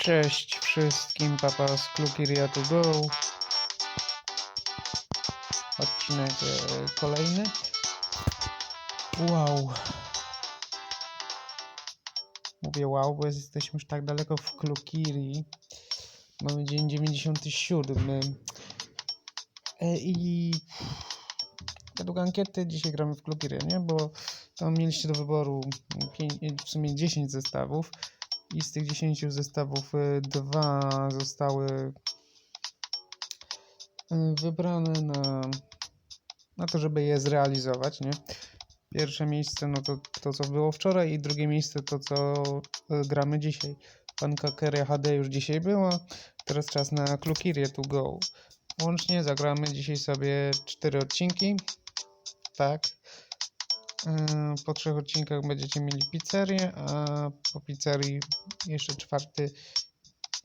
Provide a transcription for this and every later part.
Cześć wszystkim, papa z Klukiria to go. Odcinek e, kolejny. Wow. Mówię wow, bo jesteśmy już tak daleko w Klukiri. Mamy dzień 97. E, I według ankiety dzisiaj gramy w Klukirię, nie? Bo tam mieliście do wyboru w sumie 10 zestawów i z tych 10 zestawów y, dwa zostały y, wybrane na, na to, żeby je zrealizować, nie? Pierwsze miejsce no to to, co było wczoraj i drugie miejsce to, co y, gramy dzisiaj. Panka Keria HD już dzisiaj była, teraz czas na Klukirię to go. Łącznie zagramy dzisiaj sobie cztery odcinki, tak. Yy, Po trzech odcinkach będziecie mieli pizzerię, a po pizzerii jeszcze czwarty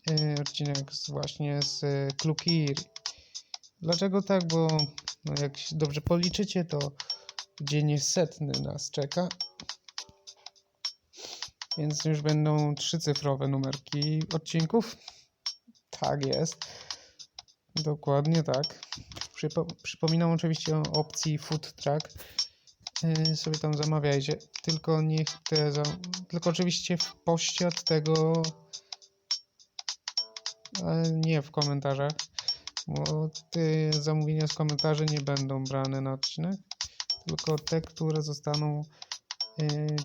yy, odcinek właśnie z yy, Klukiri. Dlaczego tak? Bo no jak dobrze policzycie, to dzień setny nas czeka. Więc już będą trzycyfrowe numerki odcinków. Tak jest. Dokładnie tak. Przypo przypominam oczywiście o opcji Food Truck yy, sobie tam zamawiajcie. Tylko niech te. Tylko oczywiście w poście od tego ale nie w komentarzach. Bo te zamówienia z komentarzy nie będą brane na odcinek. Tylko te, które zostaną yy,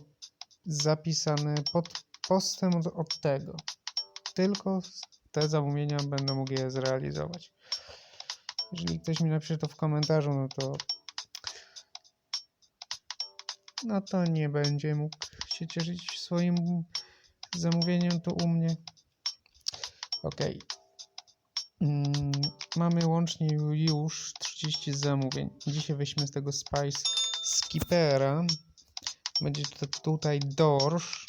zapisane pod postem od, od tego. Tylko te zamówienia będę mógł je zrealizować. Jeżeli ktoś mi napisze to w komentarzu, no to no to nie będzie mógł się cieszyć swoim zamówieniem tu u mnie. Ok. Mm, mamy łącznie już 30 zamówień. Dzisiaj weźmy z tego Spice Skippera. Będzie to tutaj dorsz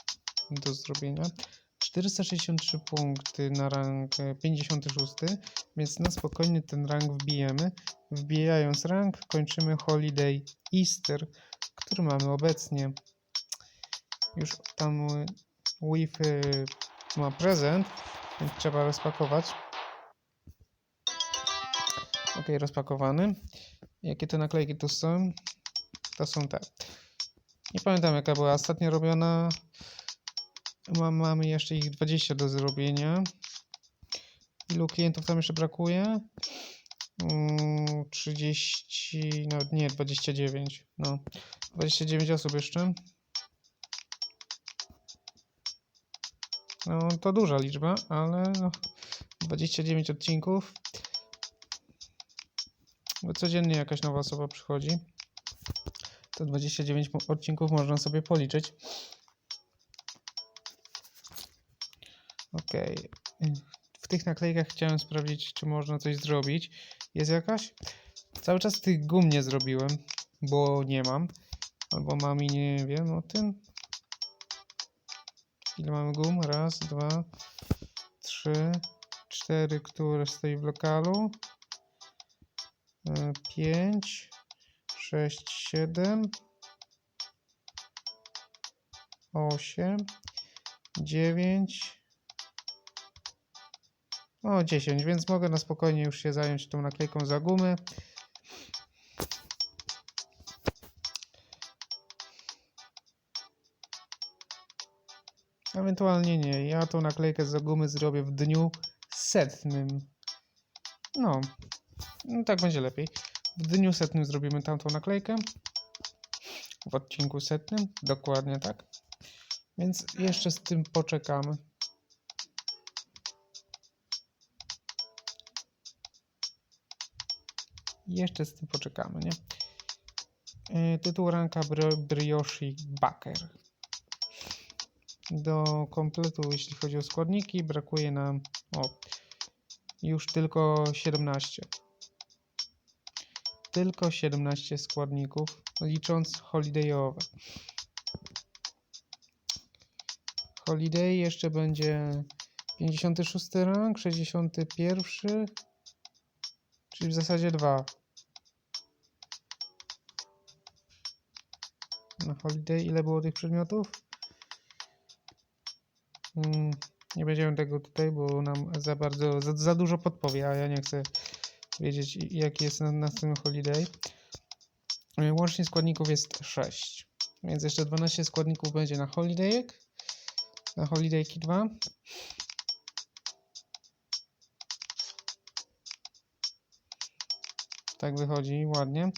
do zrobienia. 463 punkty na rank e, 56, więc na spokojnie ten rank wbijemy. Wbijając rank kończymy Holiday Easter, który mamy obecnie. Już tam Wi-Fi ma prezent, więc trzeba rozpakować. Ok, rozpakowany. Jakie te naklejki tu są? To są te. Nie pamiętam jaka była ostatnio robiona. Mam, mamy jeszcze ich 20 do zrobienia. Ilu klientów tam jeszcze brakuje? Mm, 30, nawet nie, 29. No, 29 osób jeszcze. No, to duża liczba, ale no, 29 odcinków. Bo codziennie jakaś nowa osoba przychodzi. To 29 mo- odcinków można sobie policzyć. Okej. W tych naklejkach chciałem sprawdzić, czy można coś zrobić. Jest jakaś? Cały czas tych gum nie zrobiłem, bo nie mam. Albo mam i nie wiem o tym. Ile mamy gum? Raz, dwa, trzy, cztery, które stoi w lokalu. E, Pięć, sześć, siedem, osiem, dziewięć, o 10, więc mogę na spokojnie już się zająć tą naklejką za gumy. Ewentualnie nie, ja tą naklejkę za gumy zrobię w dniu setnym. No, no tak będzie lepiej. W dniu setnym zrobimy tamtą naklejkę. W odcinku setnym, dokładnie tak. Więc jeszcze z tym poczekamy. Jeszcze z tym poczekamy, nie? Yy, Tytuł ranka Bri- Baker. Do kompletu, jeśli chodzi o składniki, brakuje nam o, już tylko 17. Tylko 17 składników, licząc holidayowe. Holiday jeszcze będzie 56 rank, 61, czyli w zasadzie dwa. Na holiday ile było tych przedmiotów? Mm, Nie będziemy tego tutaj, bo nam za bardzo, za, za dużo podpowie, a ja nie chcę wiedzieć jaki jest na następny holiday. Y, Łącznie składników jest 6, więc jeszcze 12 składników będzie na holidayek, na holidayki 2. Tak wychodzi ładnie.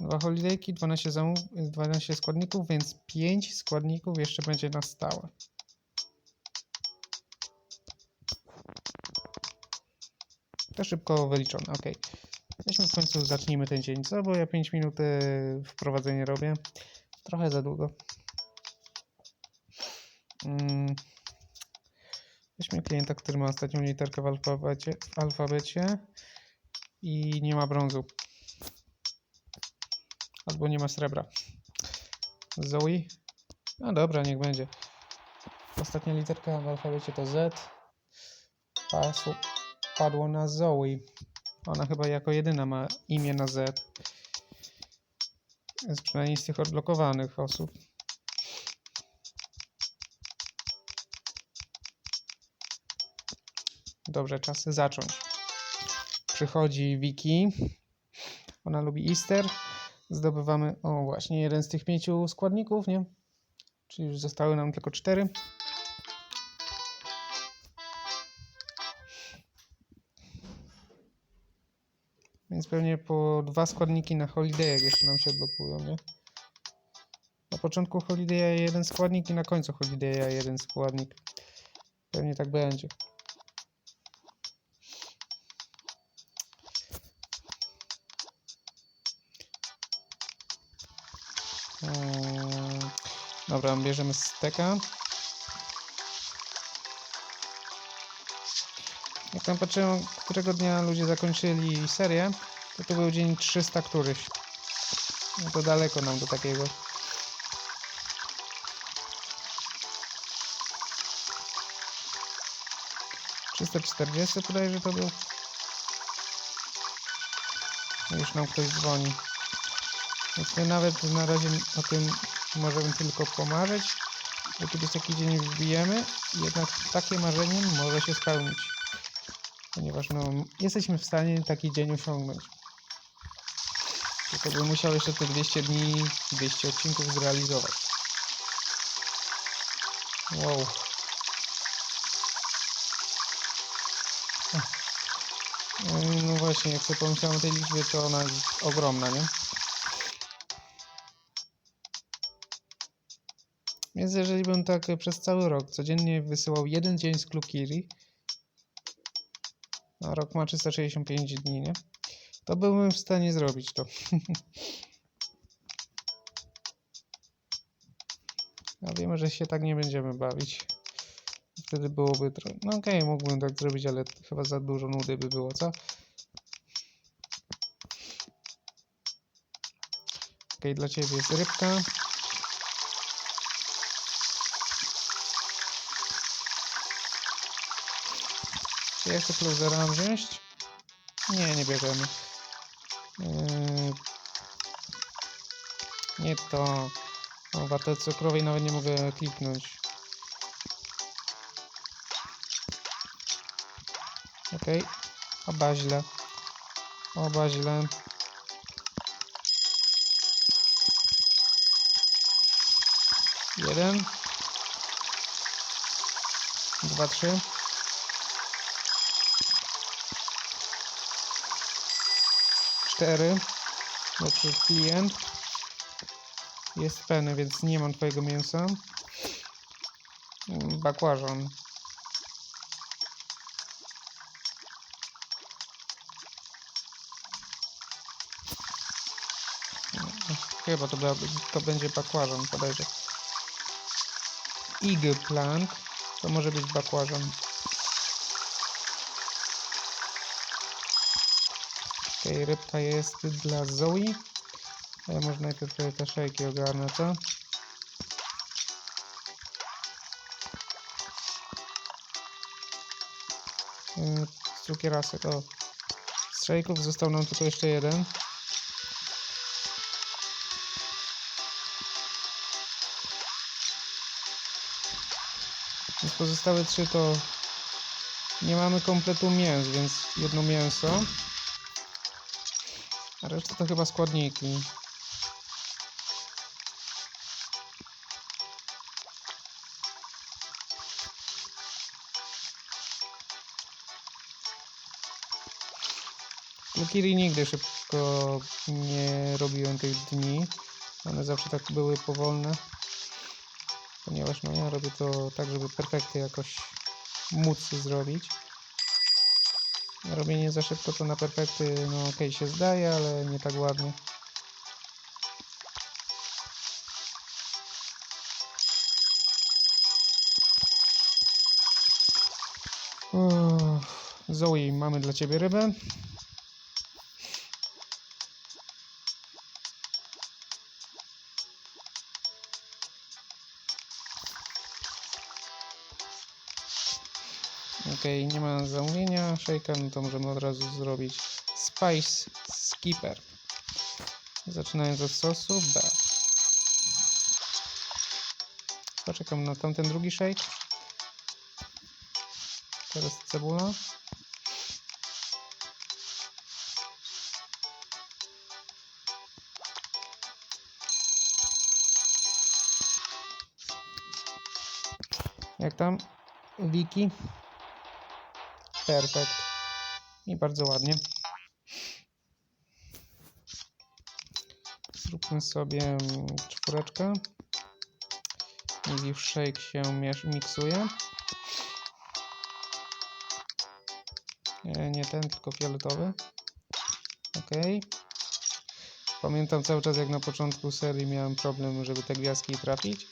Dwa holidayki, 12, zamów, 12 składników, więc 5 składników jeszcze będzie na stałe. To szybko wyliczone, ok. Weźmy w końcu, zacznijmy ten dzień, co? Bo ja 5 minut e, wprowadzenie robię. Trochę za długo. Mm. Weźmy klienta, który ma ostatnią literkę w alfabecie, w alfabecie i nie ma brązu. Albo nie ma srebra. Zoe? No dobra, niech będzie. Ostatnia literka w alfabecie to Z. Pasło, padło na Zoe. Ona chyba jako jedyna ma imię na Z. Jest przynajmniej z tych odblokowanych osób. Dobrze, czas zacząć. Przychodzi Wiki. Ona lubi Easter. Zdobywamy, o właśnie, jeden z tych pięciu składników, nie? Czyli już zostały nam tylko cztery. Pewnie po dwa składniki na Holiday jeszcze nam się odblokują, nie? Na początku Holiday'a jeden składnik i na końcu Holiday'a jeden składnik. Pewnie tak będzie. Mm, Dobra, bierzemy steka. Jak tam patrzyłem, którego dnia ludzie zakończyli serię, to był dzień 300 któryś. No to daleko nam do takiego. Trzysta czterdziesty podajże to był. No Już nam ktoś dzwoni. Więc my nawet na razie o tym możemy tylko pomarzyć, bo kiedyś taki dzień wbijemy jednak takie marzenie może się spełnić. Ponieważ no, jesteśmy w stanie taki dzień osiągnąć. Tylko bym musiał jeszcze te 200 dni, 200 odcinków zrealizować. Wow. No właśnie, jak sobie pomyślałem o tej liczbie, to ona jest ogromna, nie? Więc jeżeli bym tak przez cały rok codziennie wysyłał jeden dzień z Klukiri, a rok ma 365 dni, nie? To byłbym w stanie zrobić to. A wiemy, że się tak nie będziemy bawić. Wtedy byłoby trochę... No okej, mógłbym tak zrobić, ale chyba za dużo nudy by było, co? Okej, dla Ciebie jest rybka. Czy ja closera mam wziąć? Nie, nie bierzemy. Yy... Nie to. O, watę cukrowej nawet nie mogę kliknąć. Okej. Oba źle. Oba źle. Jeden. Dwa, trzy. Cztery. Znaczy klient. Jest pełny, więc nie mam twojego mięsa. Mm, Bakłażan. Mm, Chyba to, to będzie bakłażan, podejrzewam. Eggplant. To może być bakłażan. Okej, rybka jest dla Zoe. Ale może najpierw te- szejki ogarnę, co? Yy, Cukierasy, to z szejków został nam tylko jeszcze jeden. Więc pozostałe trzy to Nie mamy kompletu mięs, więc jedno mięso. Reszta to chyba składniki. Lukiri nigdy szybko nie robiłem tych dni. One zawsze tak były powolne. Ponieważ no ja robię to tak, żeby perfekty jakoś móc zrobić. Robienie za szybko to na perfekty, no okej się zdaje, ale nie tak ładnie. Uff, Zoe, mamy dla ciebie rybę. Okej, nie ma zamówienia. Shake'a, no to możemy od razu zrobić Spice Skipper. Zaczynając od sosu B. Poczekam na tamten drugi shake. Teraz cebula. Jak tam? Wiki? Perfekt. I bardzo ładnie. Zróbmy sobie czwóreczkę. Niech już shake się miksuje. Nie, nie ten, tylko fioletowy. Ok. Pamiętam cały czas jak na początku serii miałem problem, żeby te gwiazdki trafić.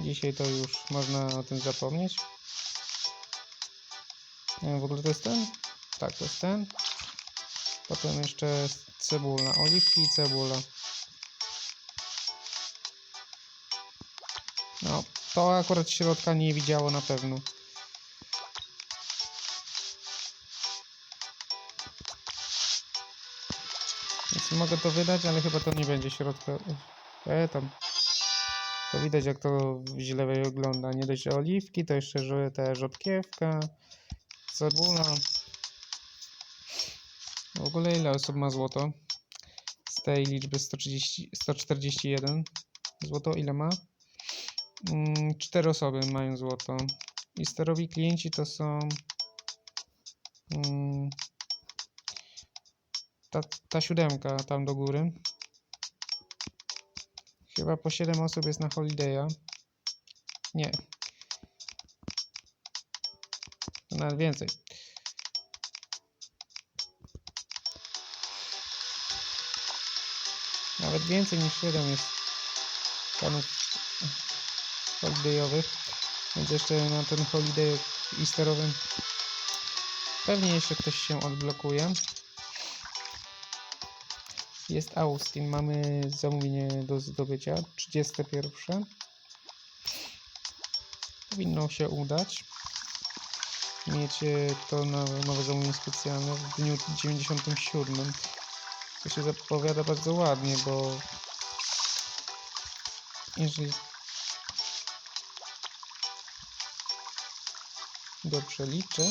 Dzisiaj to już można o tym zapomnieć. Nie wiem, w ogóle to jest ten? Tak, to jest ten. Potem jeszcze cebula, oliwki i cebula. No, to akurat środka nie widziało na pewno. Więc mogę to wydać, ale chyba to nie będzie środka. E, tam. To widać jak to źle wygląda. Nie dość oliwki, to jeszcze że te rzodkiewka, cebula. W ogóle ile osób ma złoto? Z tej liczby 130, 141 złoto ile ma? Mm, Cztery osoby mają złoto. I sterowi klienci to są mm, ta, ta siódemka tam do góry. Chyba po 7 osób jest na Holiday'a. Nie. Nawet więcej. Nawet więcej niż 7 jest panów holidayowych. Więc jeszcze na ten holiday easterowy pewnie jeszcze ktoś się odblokuje. Jest Austin, mamy zamówienie do zdobycia, 31. Powinno się udać. Miecie to na nowe zamówienie specjalne w dniu 97. To się zapowiada bardzo ładnie, bo jeżeli dobrze liczę,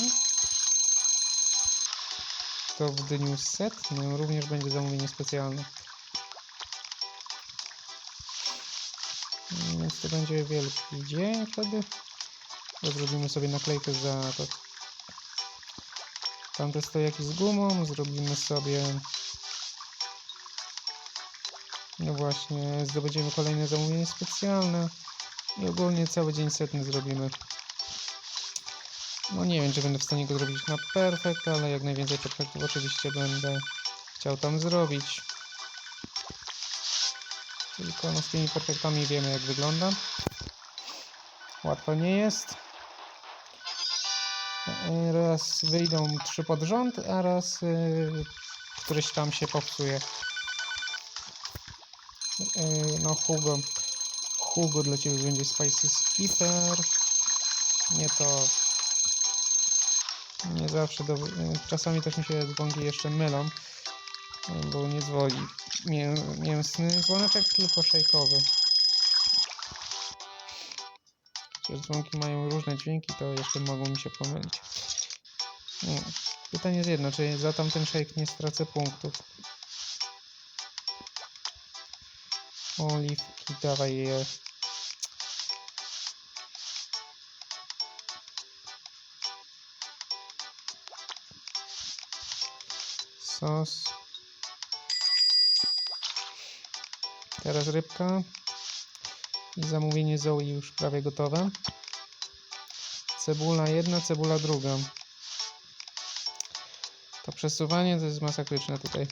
to w dniu setnym również będzie zamówienie specjalne. Więc to będzie wielki dzień wtedy. Zrobimy sobie naklejkę za to. Tamte stojaki z gumą. Zrobimy sobie no właśnie, zdobędziemy kolejne zamówienie specjalne i ogólnie cały dzień setny zrobimy. No nie wiem, czy będę w stanie go zrobić na perfekt, ale jak najwięcej perfektów oczywiście będę chciał tam zrobić. Tylko no z tymi perfektami wiemy jak wygląda. Łatwo nie jest. E, Raz wyjdą trzy pod rząd, a raz y, któryś tam się popsuje. Yy, no Hugo. Hugo dla Ciebie będzie Spicy Skipper. Nie to. Nie zawsze. Do... yy, Czasami też mi się dzwonki jeszcze mylą. yy, Bo nie dzwoni mię... mięsny dzwoneczek, tylko szejkowy. Chociaż dzwonki mają różne dźwięki, to jeszcze mogą mi się pomylić. Mm, Pytanie jest jedno, czy za tamten shake nie stracę punktów. Oliwki, dawaj je. Sos. Teraz rybka. Zamówienie Zoe już prawie gotowe. Cebula jedna, cebula druga. To przesuwanie to jest masakryczne tutaj.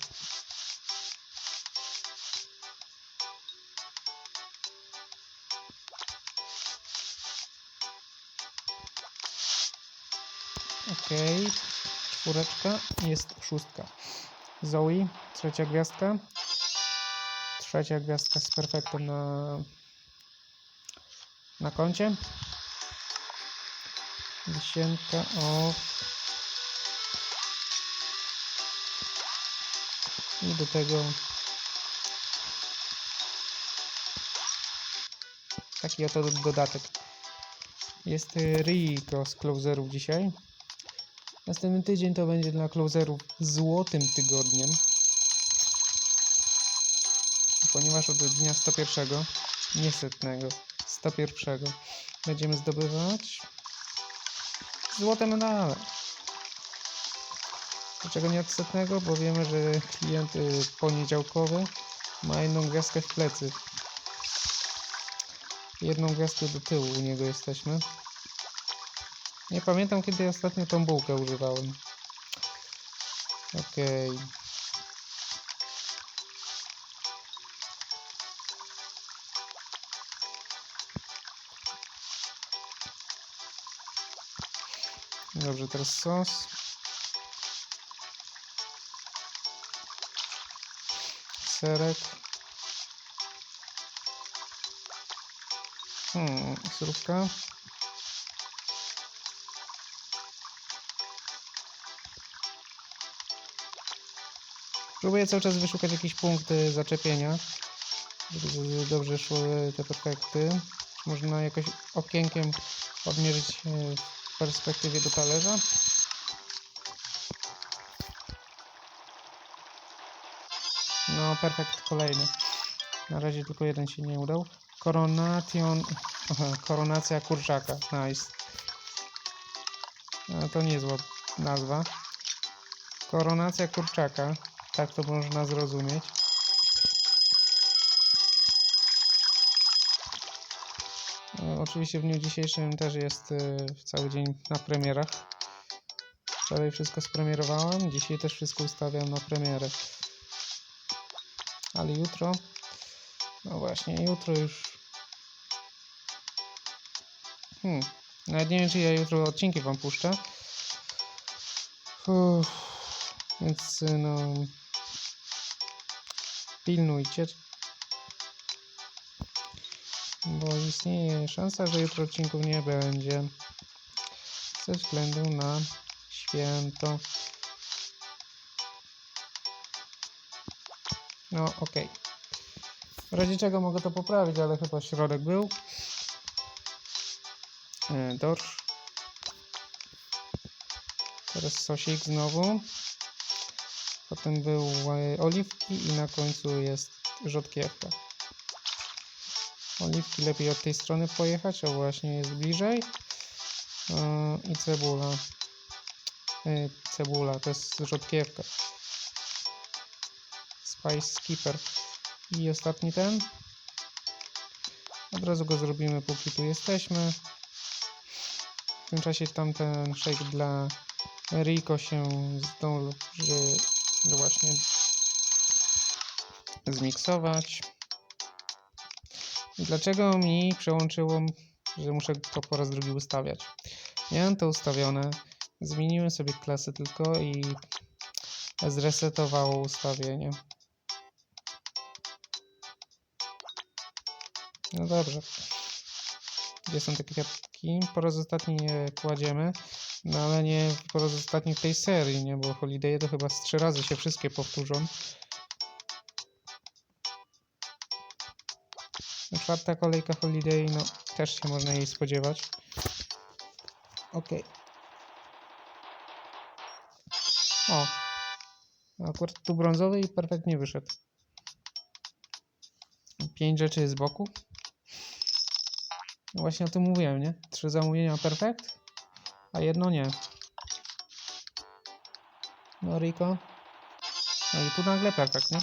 Okej. Czwóreczka. Jest szóstka. Zoe, trzecia gwiazdka. Trzecia gwiazdka z perfektem na, na koncie. Wisienka, o. I do tego taki oto do- dodatek. Jest Rico z closerów dzisiaj. Następny tydzień to będzie dla closerów złotym tygodniem. Ponieważ od dnia 101, nie setnego, 101 będziemy zdobywać złote medale. Dlaczego nie od setnego? Bo wiemy, że klient y, poniedziałkowy ma jedną gwiazdkę w plecy. Jedną gwiazdkę do tyłu u niego jesteśmy. Nie pamiętam kiedy ostatnio tą bułkę używałem. Okej. Dobrze, teraz sos. Serek. Hmm, surówka. Próbuję cały czas wyszukać jakieś punkty zaczepienia, żeby dobrze szły te perfekty. Można jakoś okienkiem odmierzyć e, w perspektywie do talerza? No, perfekt kolejny. Na razie tylko jeden się nie udał. Coronation... Aha, koronacja kurczaka. Nice. No, to niezła nazwa. Koronacja kurczaka. Tak to można zrozumieć. E, Oczywiście w dniu dzisiejszym też jest e, cały dzień na premierach. Wczoraj wszystko spremierowałem, dzisiaj też wszystko ustawiam na premierę. Ale jutro, no właśnie, jutro już. Hmm, nawet nie wiem, czy ja jutro odcinki wam puszczę. Uff, więc y, no. Pilnujcie. Bo istnieje szansa, że jutro odcinków nie będzie. Ze względu na święto. No, okej. W razie czego mogę to poprawić, ale chyba środek był. E, dorsz. Teraz sosik znowu. Potem był e, oliwki i na końcu jest rzodkiewka. Oliwki lepiej od tej strony pojechać, a właśnie jest bliżej. E, I cebula. E, Cebula, to jest rzodkiewka. Spice Skipper. I ostatni ten. Od razu go zrobimy, póki tu jesteśmy. W tym czasie tamten shake dla Rico się zdąży właśnie zmiksować. Dlaczego mi przełączyło, że muszę to po raz drugi ustawiać? Miałem to ustawione, zmieniłem sobie klasę tylko i zresetowało ustawienie. No dobrze. Gdzie są te kwiatki? Po raz ostatni je kładziemy. No ale nie po raz ostatni w tej serii, nie? Bo Holiday to chyba z trzy razy się wszystkie powtórzą. Czwarta kolejka Holiday, no też się można jej spodziewać. Ok. O. Akurat tu brązowy i perfektnie wyszedł. Pięć rzeczy z boku. No właśnie o tym mówiłem, nie? Trzy zamówienia perfekt, a jedno nie. No Rico. No i tu nagle perfekt, nie?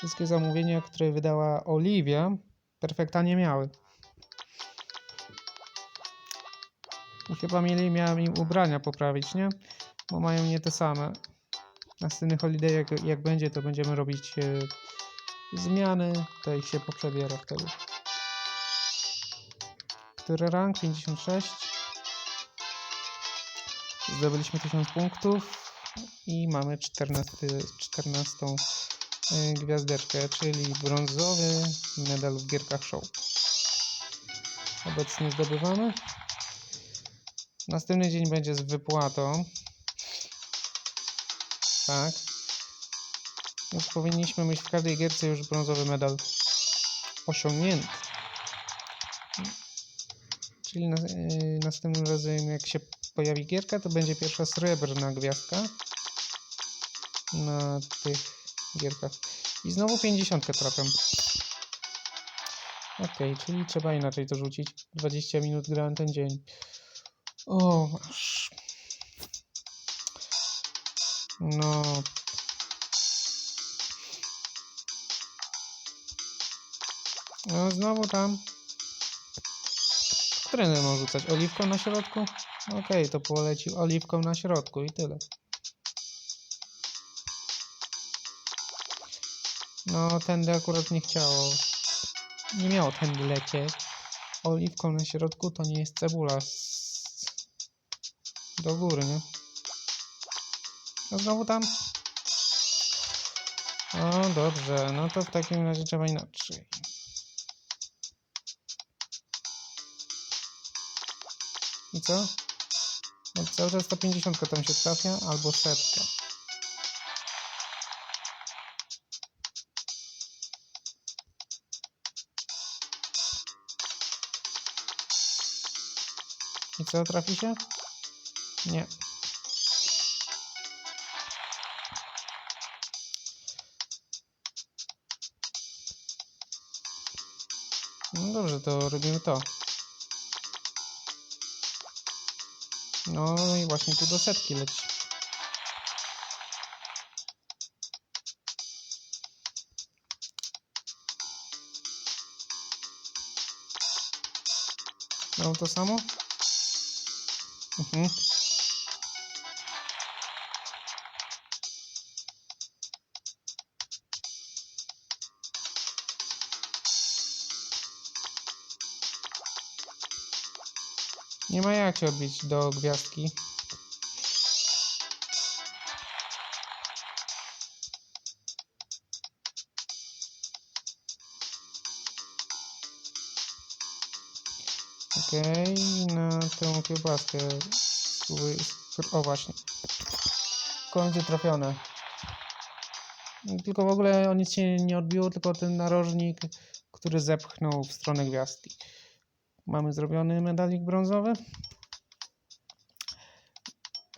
Wszystkie zamówienia, które wydała Oliwia, perfekta nie miały. Chyba mieli, miałem im ubrania poprawić, nie? Bo mają nie te same. Następny holiday, jak, jak będzie, to będziemy robić e, zmiany, to ich się poprzebiera wtedy. Który rank? 56. Zdobyliśmy 1000 punktów i mamy 14, 14 e, gwiazdeczkę, czyli brązowy medal w gierkach show. Obecnie zdobywamy. Następny dzień będzie z wypłatą. Tak. Już powinniśmy mieć w każdej gierce już brązowy medal osiągnięty. Czyli na, yy, następnym razem jak się pojawi gierka, to będzie pierwsza srebrna gwiazdka na tych gierkach. I znowu 50 trafiam. Ok, czyli trzeba inaczej to rzucić. 20 minut grałem ten dzień. O, masz. No. No, znowu tam. Którym mam rzucać? Oliwką na środku? Okej, to poleci oliwką na środku i tyle. No, tędy akurat nie chciało. Nie miało tędy lecieć. Oliwką na środku to nie jest cebula. Do góry, nie? No znowu tam. O, dobrze. No to w takim razie trzeba inaczej. I co? No cały czas 150 tam się trafia, albo setka. Co, trafi się? Nie. No dobrze, to robimy to. No i właśnie tu do setki leci. No to samo? Mhm. Nie ma jak się odbić do gwiazdki. Okej, na tę kiełbaskę spróbuj... spró- O właśnie. W końcu trafione. Tylko w ogóle o nic się nie odbiło, tylko ten narożnik, który zepchnął w stronę gwiazdki. Mamy zrobiony medalik brązowy.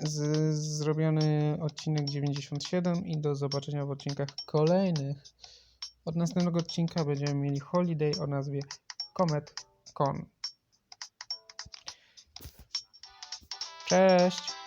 Z, zrobiony odcinek 97 i do zobaczenia w odcinkach kolejnych. Od następnego odcinka będziemy mieli holiday o nazwie Comet Con. Cześć!